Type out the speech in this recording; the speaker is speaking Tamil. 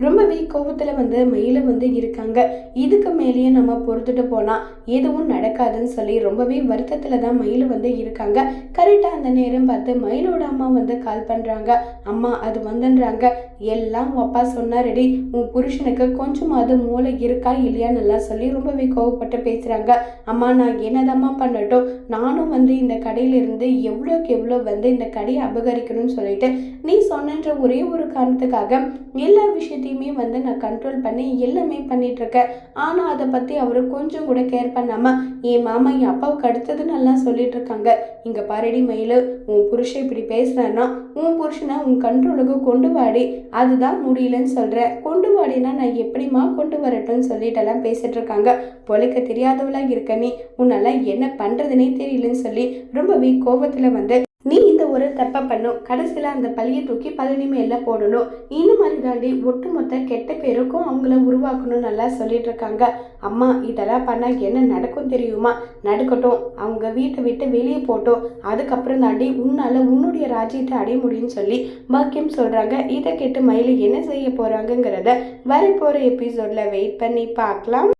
ரொம்பவே கோபத்தில் வந்து மயில வந்து இருக்காங்க. இதுக்கு மேலேயே நம்ம பொறுத்துட்டு போனால் எதுவும் நடக்காதுன்னு சொல்லி ரொம்பவே வருத்தத்தில் தான் மயில் வந்து இருக்காங்க. கரெக்டாக அந்த நேரம் பார்த்து மயிலோட அம்மா வந்து கால் பண்ணுறாங்க அம்மா அது வந்துன்றாங்க. எல்லாம் உன் அப்பா சொன்னாரடி. உன் புருஷனுக்கு கொஞ்சமாவது மூளை இருக்கா இல்லையான்னு எல்லாம் சொல்லி ரொம்பவே கோவப்பட்டு பேசுகிறாங்க அம்மா நான் என்னதம்மா பண்ணட்டும்? நானும் வந்து இந்த கடையிலிருந்து எவ்வளோக்கு எவ்வளோ வந்து இந்த கடையை அபகரிக்கணும்னு சொல்லிட்டு நீ சொன்னன்ற ஒரே ஒரு காரணத்துக்காக எல்லா விஷயத்தையும் வந்து நான் கண்ட்ரோல் பண்ணி எல்லாமே பண்ணிகிட்ருக்கேன் ஆனால் அதை பற்றி அவர் கொஞ்சம் கூட கேர் பண்ணாமல் என் மாமா என் அப்பாவுக்கு அடுத்ததுன்னு எல்லாம் சொல்லிட்டு இருக்காங்க இங்கே பாரடி மயில் உன் புருஷன் இப்படி பேசுனான்னா உன் புருஷனை உன் கண்ட்ரோலுக்கு கொண்டு வாடி. அதுதான் முடியலன்னு சொல்கிறேன் கொண்டு வாடினா நான் எப்படிம்மா கொண்டு வரட்டும்னு சொல்லிட்டெல்லாம் பேசிகிட்டு இருக்காங்க பொழைக்க தெரியாதவளாக இருக்க நீ. உன்னால் என்ன பண்ணுறதுனே தெரியலன்னு சொல்லி ரொம்பவே கோபத்தில் வந்து நீ இந்த ஒரு தப்பை பண்ணும் கடைசியில் அந்த பழியை தூக்கி பழனி மேல போடணும். இந்த மாதிரி தாண்டி ஒட்டுமொத்த கெட்ட பேருக்கும் அவங்கள உருவாக்கணும் நல்லா சொல்லிட்டு இருக்காங்க. அம்மா இதெல்லாம் பண்ணால் என்ன நடக்கும் தெரியுமா? நடக்கட்டும். அவங்க வீட்டை விட்டு வெளியே போட்டோம் அதுக்கப்புறம் தாண்டி உன்னால் உன்னுடைய ராஜ்யத்தை அடைய முடியும்னு சொல்லி பாக்கியம் சொல்கிறாங்க இதை கேட்டு மயிலு என்ன செய்ய போகிறாங்கங்கிறத வரப்போகிற எபிசோடில் வெயிட் பண்ணி பார்க்கலாம்.